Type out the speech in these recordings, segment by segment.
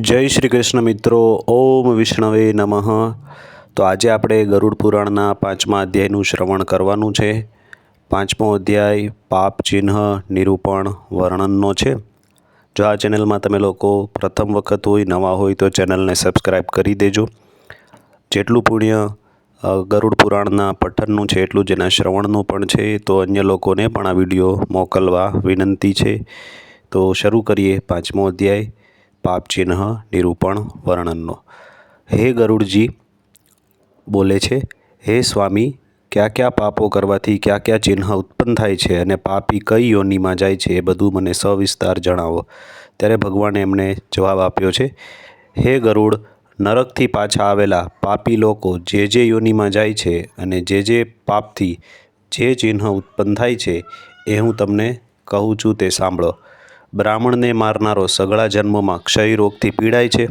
જય શ્રી કૃષ્ણ મિત્રો, ઓમ વિષ્ણવે નમઃ. તો આજે આપણે ગરુડ પુરાણના પાંચમા અધ્યાયનું શ્રવણ કરવાનું છે. પાંચમો અધ્યાય, પાપ ચિહ્ન, નિરૂપણ, વર્ણનનો છે. જો આ ચેનલમાં તમે લોકો પ્રથમ વખત હોય, નવા હોય, તો ચેનલને સબસ્ક્રાઈબ કરી દેજો. જેટલું પુણ્ય ગરુડ પુરાણના પઠનનું છે, એટલું જ એના શ્રવણનું પણ છે. તો અન્ય લોકોને પણ આ વીડિયો મોકલવા વિનંતી છે. તો શરૂ કરીએ પાંચમો અધ્યાય. પાપ ચિહ્ન નિરૂપણ વર્ણનનો. હે ગરુડજી, બોલે છે, હે સ્વામી, કયા કયા પાપો કરવાથી કયા કયા ચિહ્ન ઉત્પન્ન થાય છે અને પાપી કઈ યોનિમાં જાય છે એ બધું મને સવિસ્તાર જણાવો. ત્યારે ભગવાને એમને જવાબ આપ્યો છે, હે ગરુડ, નરકથી પાછા આવેલા પાપી લોકો જે જે યોનિમાં જાય છે અને જે જે પાપથી જે ચિહ્ન ઉત્પન્ન થાય છે એ હું તમને કહું છું તે સાંભળો. બ્રાહ્મણને મારનારો સગળા જન્મોમાં ક્ષય રોગથી પીડાય છે,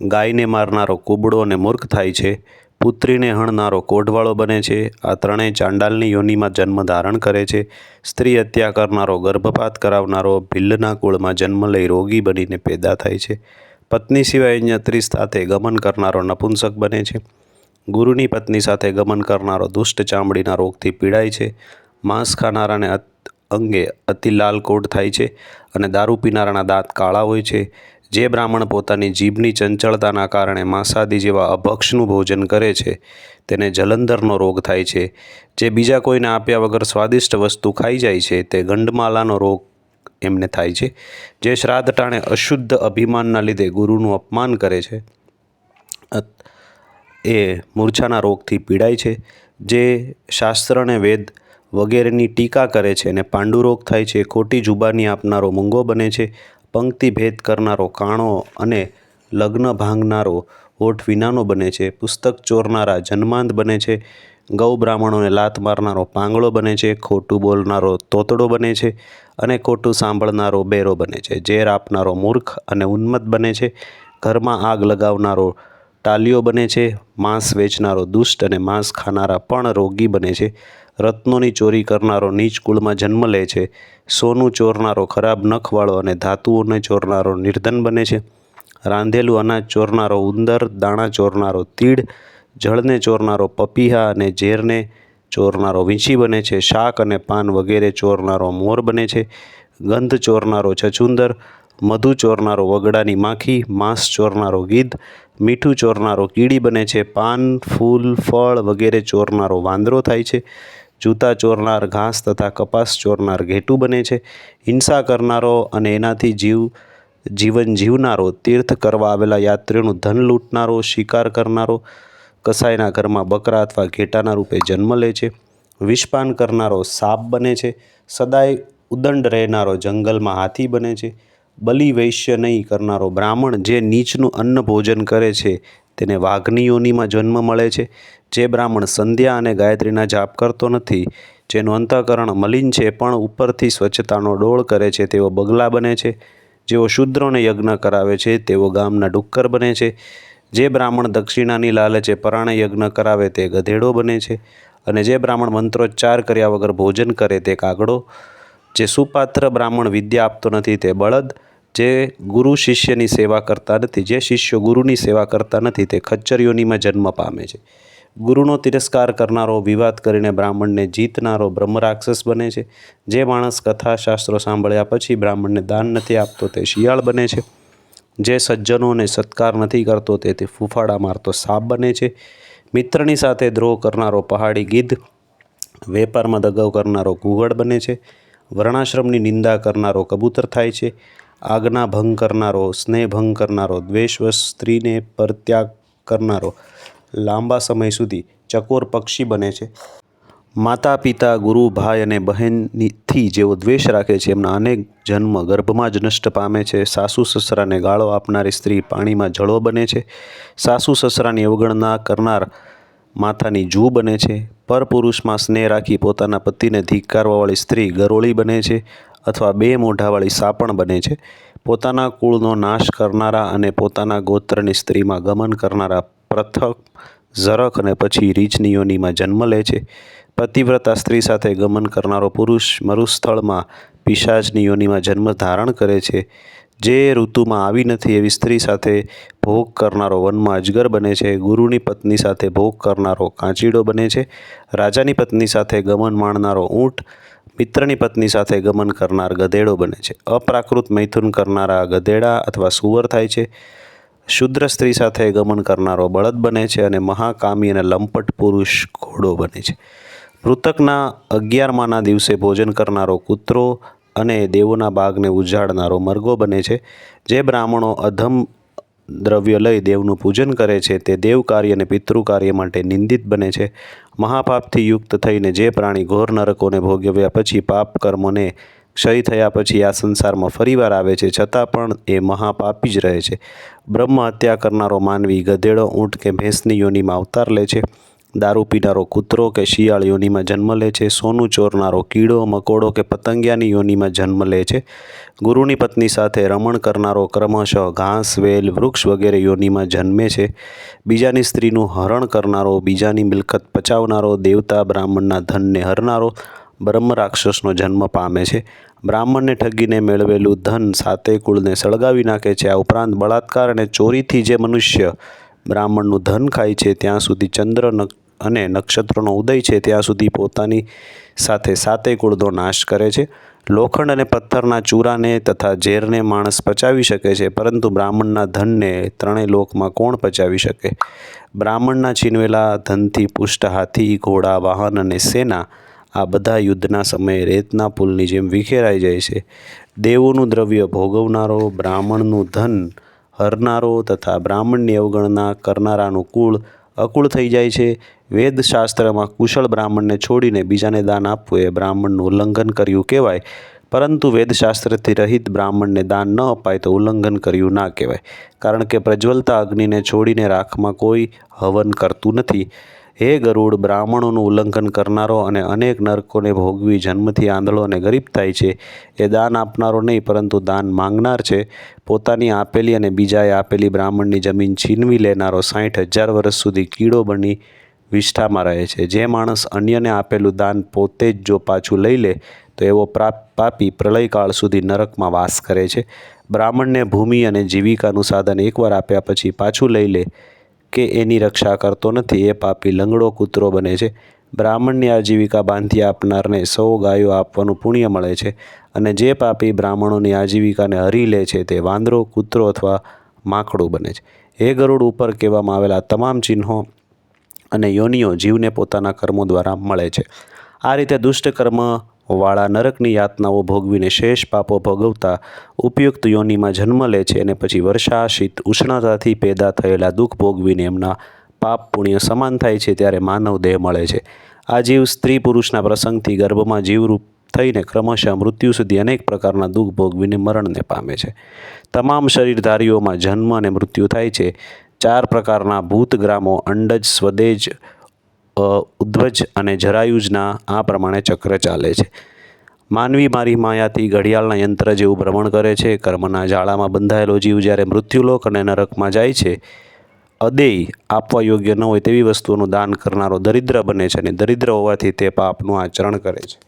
ગાયને મારનારો કુબડો અને મૂર્ખ થાય છે, પુત્રીને હણનારો કોઢવાળો બને છે, આ ત્રણેય ચાંડાલની યોનિમાં જન્મ ધારણ કરે છે, સ્ત્રી હત્યા કરનારો ગર્ભપાત કરાવનારો ભિલ્લના કુળમાં જન્મ લઈ રોગી બનીને પેદા થાય છે, પત્ની સિવાય અન્ય ત્રીસ સાથે ગમન કરનારો નપુંસક બને છે, ગુરુની પત્ની સાથે ગમન કરનારો દુષ્ટ ચામડીના રોગથી પીડાય છે, માંસ ખાનારાને અંગે અતિ લાલ કોટ થાય છે અને દારૂ પીનારાના દાંત કાળા હોય છે. જે બ્રાહ્મણ પોતાની જીભની ચંચળતાના કારણે માંસાદી જેવા અભક્ષનું ભોજન કરે છે, તેને જલંધરનો રોગ થાય છે. જે બીજા કોઈને આપ્યા વગર સ્વાદિષ્ટ વસ્તુ ખાઈ જાય છે, તે ગંડમાલાનો રોગ એમને થાય છે, જે શ્રાદ્ધ ટાણે અશુદ્ધ અભિમાનના લીધે ગુરુનું અપમાન કરે છે. એ મૂર્છાના રોગથી પીડાય છે. જે શાસ્ત્ર અને વેદ વગેરેની ટીકા કરે છે અને પાંડુરોગ થાય છે. ખોટી જુબાની આપનારો મૂંગો બને છે. પંક્તિ ભેદ કરનારો કાણો અને લગ્ન ભાંગનારો હોઠ વિનાનો બને છે. પુસ્તક ચોરનારા જન્માંત બને છે. ગૌ બ્રાહ્મણોને લાત મારનારો પાંગળો બને છે. ખોટું બોલનારો તોતડો બને છે અને ખોટું સાંભળનારો બેરો બને છે. ઝેર આપનારો મૂર્ખ અને ઉન્મત્ત બને છે. ઘરમાં આગ લગાવનારો ટાલીઓ બને છે. માંસ વેચનારો દુષ્ટ અને માંસ ખાનારા પણ રોગી બને છે. રત્નોની ચોરી કરનારો નીચ કુળમાં જન્મ લે છે. સોનું ચોરનારો ખરાબ નખવાળો અને ધાતુઓને ચોરનારો નિર્ધન બને છે. રાંધેલું અનાજ ચોરનારો ઉંદર, દાણા ચોરનારો તીડ, જળને ચોરનારો પપીહા અને ઝેરને ચોરનારો વીંછી બને છે. શાક અને પાન વગેરે ચોરનારો મોર બને છે. ગંધ ચોરનારો છછુંદર, મધુ ચોરનારો વગડાની માખી, માંસ ચોરનારો ગીધ, મીઠું ચોરનારો કીડી બને છે. પાન, ફૂલ, ફળ વગેરે ચોરનારો વાંદરો થાય છે. જૂતા ચોરનાર ઘાસ તથા કપાસ ચોરનાર ઘેટું બને છે. હિંસા કરનારો અને એનાથી જીવ, જીવન જીવનારો, તીર્થ કરવા આવેલા યાત્રીઓનું ધન લૂંટનારો, શિકાર કરનારો, કસાઈના ઘરમાં બકરા અથવા ઘેટાના રૂપે જન્મ લે છે. વિષપાન કરનારો સાપ બને છે. સદાય ઉદંડ રહેનારો જંગલમાં હાથી બને છે. બલિ વૈશ્ય નહીં કરનારો બ્રાહ્મણ જે નીચનું અન્ન ભોજન કરે છે તેને વાઘની યોનિમાં જન્મ મળે છે. જે બ્રાહ્મણ સંધ્યા અને ગાયત્રીના જાપ કરતો નથી, જેનું અંતઃકરણ મલિન છે, પણ ઉપરથી સ્વચ્છતાનો ડોળ કરે છે, તેઓ બગલા બને છે. જેઓ શૂદ્રોને યજ્ઞ કરાવે છે, તેઓ ગામના ડુક્કર બને છે. જે બ્રાહ્મણ દક્ષિણાની લાલચે પરાણે યજ્ઞ કરાવે, તે ગધેડો બને છે. અને જે બ્રાહ્મણ મંત્રોચ્ચાર કર્યા વગર ભોજન કરે, તે કાગડો. જે સુપાત્ર બ્રાહ્મણ વિદ્યા આપતો નથી, તે બળદ. જે ગુરુ શિષ્યની સેવા કરતા નથી, જે શિષ્યો ગુરુની સેવા કરતા નથી, તે ખચ્ચરીઓનીમાં જન્મ પામે છે. ગુરુનો તિરસ્કાર કરનારો, વિવાદ કરીને બ્રાહ્મણને જીતનારો બ્રહ્મરાક્ષસ બને છે. જે માણસ કથા શાસ્ત્રો સાંભળ્યા પછી બ્રાહ્મણને દાન નથી આપતો, તે શિયાળ બને છે. જે સજ્જનોને સત્કાર નથી કરતો, તે તે ફૂફાડા મારતો સાપ બને છે. મિત્રની સાથે દ્રોહ કરનારો પહાડી ગીધ, વેપારમાં દગાવ કરનારો ઘુવડ બને છે. વર્ણાશ્રમની નિંદા કરનારો કબૂતર થાય છે. આજ્ઞા ભંગ કરનારો, સ્નેહ ભંગ કરનારો, દ્વેષવશ સ્ત્રીને પરત્યાગ કરનારો લાંબા સમય સુધી ચકોર પક્ષી બને છે. માતા, પિતા, ગુરુ, ભાઈ અને બહેનથી જેઓ દ્વેષ રાખે છે, એમના અનેક જન્મ ગર્ભમાં જ નષ્ટ પામે છે. સાસુ સસરાને ગાળો આપનારી સ્ત્રી પાણીમાં જળો બને છે. સાસુ સસરાની અવગણના કરનાર માથાની જૂ બને છે. પરપુરુષમાં સ્નેહ રાખી પોતાના પતિને ધિક્કારવાવાળી સ્ત્રી ગરોળી બને છે અથવા બે મોઢાવાળી સાપણ બને છે. પોતાના કુળનો નાશ કરનારા અને પોતાના ગોત્રની સ્ત્રીમાં ગમન કરનારા પ્રથમ ઝરખ અને પછી રીછની જન્મ લે છે. પતિવ્રતા સ્ત્રી સાથે ગમન કરનારો પુરુષ મરુસ્થળમાં પિશાચની યોનિમાં જન્મ ધારણ કરે છે. જે ઋતુમાં આવી નથી એવી સ્ત્રી સાથે ભોગ કરનારો વનમાં અજગર બને છે. ગુરુની પત્ની સાથે ભોગ કરનારો કાંચીડો બને છે. રાજાની પત્ની સાથે ગમન માણનારો ઊંટ, મિત્રની પત્ની સાથે ગમન કરનાર ગધેડો બને છે. અપ્રાકૃત મૈથુન કરનારા ગધેડા અથવા સુવર થાય છે. શુદ્ર સ્ત્રી સાથે ગમન કરનારો બળદ બને છે અને મહાકામી અને લંપટ પુરુષ ઘોડો બને છે. મૃતકના અગિયારમાના દિવસે ભોજન કરનારો કૂતરો અને દેવોના બાગને ઉજાડનારો મરઘો બને છે. જે બ્રાહ્મણો અધમ દ્રવ્ય લઈ દેવનું પૂજન કરે છે તે દેવ કાર્ય અને પિતૃ કાર્ય માટે નિંદિત બને છે. મહાપાપથી યુક્ત થઈને જે પ્રાણી ઘોર નરકોને ભોગવ્યા પછી પાપ કર્મોને ક્ષય થયા પછી આ સંસારમાં ફરીવાર આવે છે, છતાં પણ એ મહાપાપી જ રહે છે. બ્રહ્મ હત્યા કરનારો માનવી ગધેડો, ઊંટ કે ભેંસની યોનિમાં અવતાર લે છે. દારૂ પીનારો કૂતરો કે શિયાળ યોનિમાં જન્મ લે છે. સોનું ચોરનારો કીડો, મકોડો કે પતંગિયાની યોનિમાં જન્મ લે છે. ગુરુની પત્ની સાથે રમણ કરનારો ક્રમશઃ ઘાસ, વેલ, વૃક્ષ વગેરે યોનિમાં જન્મે છે. બીજાની સ્ત્રીનું હરણ કરનારો, બીજાની મિલકત પચાવનારો, દેવતા બ્રાહ્મણના ધનને હરનારો બ્રહ્મ રાક્ષસનો જન્મ પામે છે. બ્રાહ્મણને ઠગીને મેળવેલું ધન સાતે કુળને સળગાવી નાખે છે. આ ઉપરાંત બળાત્કાર અને ચોરીથી જે મનુષ્ય બ્રાહ્મણનું ધન ખાય છે, ત્યાં સુધી ચંદ્ર અને નક્ષત્રનો ઉદય છે, ત્યાં સુધી પોતાની સાથે સાતે કુળનો નાશ કરે છે. લોખંડ અને પથ્થરના ચૂરાને તથા ઝેરને માણસ પચાવી શકે છે, પરંતુ બ્રાહ્મણના ધનને ત્રણેય લોકમાં કોણ પચાવી શકે? બ્રાહ્મણના છીનવેલા ધનથી પુષ્ટ હાથી, ઘોડા, વાહન અને સેના આ બધા યુદ્ધના સમયે રેતના પુલની જેમ વિખેરાઈ જાય છે. દેવોનું દ્રવ્ય ભોગવનારો, બ્રાહ્મણનું ધન હરનારો તથા બ્રાહ્મણની અવગણના કરનારાનું કુળ અકુળ થઈ જાય છે. વેદશાસ્ત્રમાં કુશળ બ્રાહ્મણને છોડીને બીજાને દાન આપવું એ બ્રાહ્મણનું ઉલ્લંઘન કર્યું કહેવાય. પરંતુ વેદશાસ્ત્રથી રહિત બ્રાહ્મણને દાન ન અપાય તો ઉલ્લંઘન કર્યું ના કહેવાય. કારણ કે પ્રજ્વલતા અગ્નિને છોડીને રાખમાં કોઈ હવન કરતું નથી. હે ગરુડ, બ્રાહ્મણોનું ઉલ્લંઘન કરનારો અને અનેક નરકોને ભોગવી જન્મથી આંધળો અને ગરીબ થાય છે. એ દાન આપનારો નહીં, પરંતુ દાન માંગનાર છે. પોતાની આપેલી અને બીજાએ આપેલી બ્રાહ્મણની જમીન છીનવી લેનારો સાઠ હજાર વર્ષ સુધી કીડો બની વિષ્ઠામાં રહે છે. જે માણસ અન્યને આપેલું દાન પોતે જ જો પાછું લઈ લે, તો એવો પાપી પ્રલયકાળ સુધી નરકમાં વાસ કરે છે. બ્રાહ્મણને ભૂમિ અને જીવિકાનું સાધન એકવાર આપ્યા પછી પાછું લઈ લે. કે એની રક્ષા કરતો નથી. એ પાપી લંગડો કૂતરો બને છે. બ્રાહ્મણની આજીવિકા બાંધી આપનારને સૌ ગાયો આપવાનું પુણ્ય મળે છે અને જે પાપી બ્રાહ્મણોની આજીવિકાને હરી લે છે તે વાંદરો, કૂતરો અથવા માકડું બને છે. હે ગરુડ, ઉપર કહેવામાં આવેલા તમામ ચિહ્નો અને યોનિઓ જીવને પોતાના કર્મો દ્વારા મળે છે. આ રીતે દુષ્ટ કર્મ વાળા નરકની યાતનાઓ ભોગવીને શેષ પાપો ભોગવતા ઉપયુક્ત યોનિમાં જન્મ લે છે અને પછી વર્ષા શીત ઉષ્ણતાથી પેદા થયેલા દુઃખ ભોગવીને એમના પાપ પુણ્ય સમાન થાય છે ત્યારે માનવ દેહ મળે છે. આ જીવ સ્ત્રી પુરુષના પ્રસંગથી ગર્ભમાં જીવરૂપ થઈને ક્રમશઃ મૃત્યુ સુધી અનેક પ્રકારના દુઃખ ભોગવીને મરણને પામે છે. તમામ શરીરધારીઓમાં જન્મ અને મૃત્યુ થાય છે. ચાર પ્રકારના ભૂતગ્રામો અંડજ, સ્વદેજ ઉદ્ધ્વજ અને જરાયુજના આ પ્રમાણે ચક્ર ચાલે છે. માનવી મારી માયાથી ઘડિયાળના યંત્ર જેવું ભ્રમણ કરે છે, કર્મના જાળામાં બંધાયેલો જીવ જ્યારે મૃત્યુલોક અને નરકમાં જાય છે, અદેય આપવા યોગ્ય ન હોય તેવી વસ્તુઓનું દાન કરનારો દરિદ્ર બને છે અને દરિદ્ર હોવાથી તે પાપનું આચરણ કરે છે.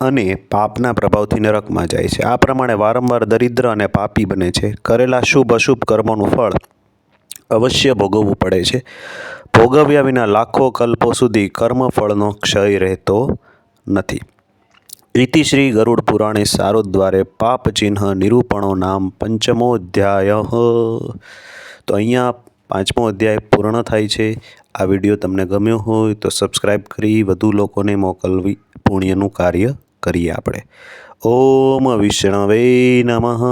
અને પાપના પ્રભાવથી નરકમાં જાય છે. આ પ્રમાણે વારંવાર દરિદ્ર અને પાપી બને છે. કરેલા શુભ અશુભ કર્મોનું ફળ અવશ્ય ભોગવવું પડે છે. ભોગવ્યા વિના લાખો કલ્પો સુધી કર્મફળનો ક્ષય રહેતો નથી. ઇતિ શ્રી ગરુડ પુરાણે સારોદ્વારે પાપ ચિહ્ન નિરૂપણો નામ પંચમો અધ્યાય તો અહીંયા પાંચમો અધ્યાય પૂર્ણ થાય છે. આ વીડિયો તમને ગમ્યો હોય તો સબસ્ક્રાઈબ કરી વધુ લોકોને મોકલવી પુણ્યનું કાર્ય કરીએ આપણે. ઓમ વિષ્ણવે નમઃ.